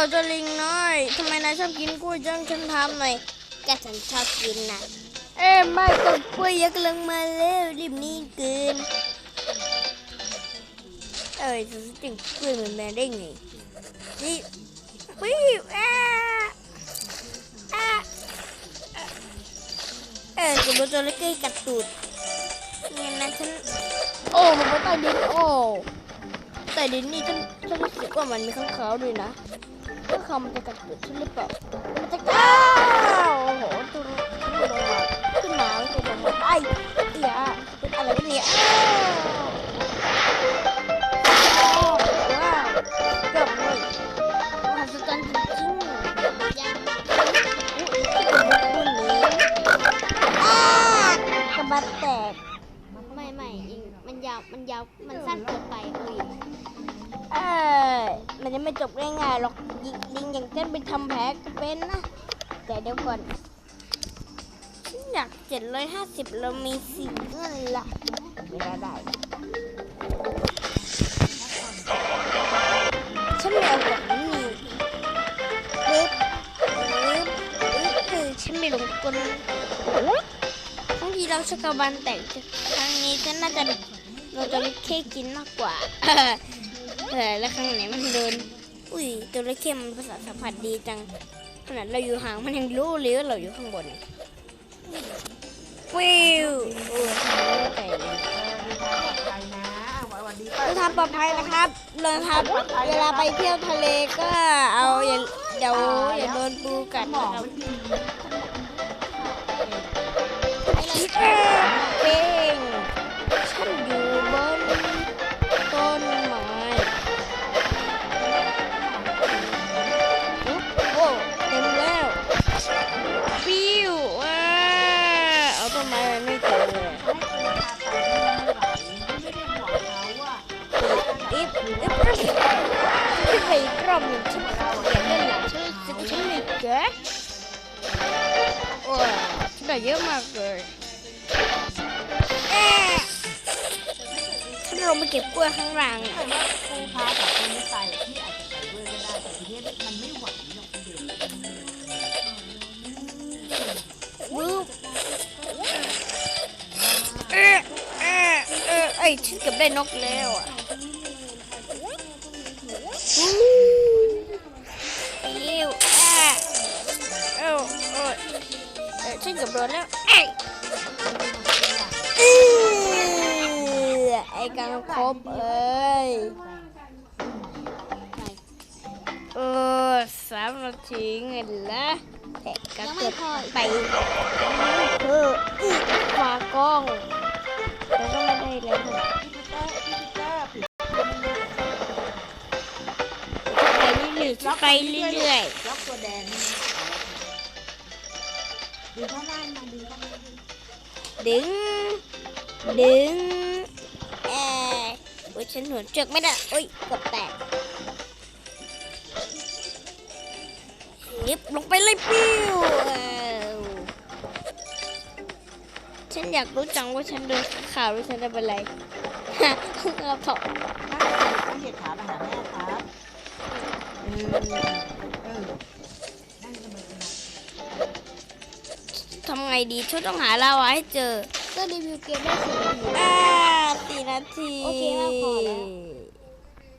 ายชอบกินกล้วยจังฉันทำหน่อยก็ฉันชอบกินนะเอ้ยไม่ต้องกล้วยยักษ์กำลังมาแล้วรีบนี่เกินเอ้ยจะจิงกล้วยมันมาได้ไงนี่วิวอ้าอ้าเออกับตัวเล็กๆกัดตูดเนี่ยนะฉันโอ้มันไม่ใต้ดินโอ้ใต้ดินนี่ฉันฉันรู้สึกว่ามันมีข้างขาวด้วยนะ ข้างขาวมันจะกัดตูดฉันหรือเปล่ามันจะก้าวโอ้โหตัวตัวลงมาขึ้นมาไม่เคยลงมาไอ้เหี้ยเป็นอะไรกันเนี่ยอ้าวว้าวเกือบเลยมหัศจรรย์จริงๆยังอ้ากระบัดแตกไม่ไม่อิงมันยาวมันยาวมันสั้นเกินไปเอ้ย เอ้ยมันจะไม่จบง่ายๆหรอกยิงลิงอย่างเช่นไปทำแผลก็เป็นนะแต่เดี๋ยวก่อนฉันอยากเจ็ดร้อยห้าสิบเรามีสี่เงินละไม่ได้ได้ฉันไม่เอาแบบนี้ปึ๊บปึ๊บปึ๊บคือฉันไม่ลงกลบางทีเราชกบาลแตกครั้งนี้ฉันน่าจะเราจะไม่เคกินมากกว่า เออแล้วข้างไหนมันเดิน อุ้ยตัวเล็กเข้มมันภาษาทสัมผัสดีจัง ขนาดเราอยู่ห่างมันยังรู้เลยว่าเราอยู่ข้างบนวิวโอ้ยทำไม่ได้เลยไปนะสวัสดีป้าเดินทางปลอดภัยนะครับเดินทางเวลาไปเที่ยวทะเลก็เอาอย่าเดี๋ยวอย่าโดนปูกัดหมอนะครับ ไปอีกรอบหนึ่งฉันอยจุดชนิดแกว้าได้เยอะมากเลยแอะฉันลงมาเก็บกล้วยข้างล่างอะแต่ว่าครูพาจากคนนี้ไปที่อาจจะไปด้วยก็ได้แต่ทีนี้มันไม่ไหวหรอกเด็กวูบเอ๊ะเอ๊ะเอ๊ะไอ้ฉันเก็บได้นกแล้วอะ ฉันเก็บโดนแล้วไอ้ยอื้อไอ้กังคบเอ้ยเออสามนาทีไงล่ะแต่ก็ยังเกิไม่ดพออีกไปเอออีกฝากล้องแล้วก็ไม่ได้เลยพี่ปีเตอร์พี่ปีเตอร์ปิดไปเรื่อยๆไปเรื่อยล็อกตัวแดง ดูข้างล่างมาดูข้างล่างๆดึง ดึงเอ้ยโอ้ยฉันหัวเจือกไม่ได้โอ้ยกบแตกยิบลงไปเลยปิ้วฉันอยากรู้จังว่าฉันโดนข่าวหรือฉันได้เป็นไรฮะกระเพาะนั่งเหยียดขามาหาแม่ครับ ทำไงดีฉันต้องหาลาวาให้เจอ ก็รีวิวเกมได้สี่นาทีอ่าสี่นาที โอเคมากพอแล้ว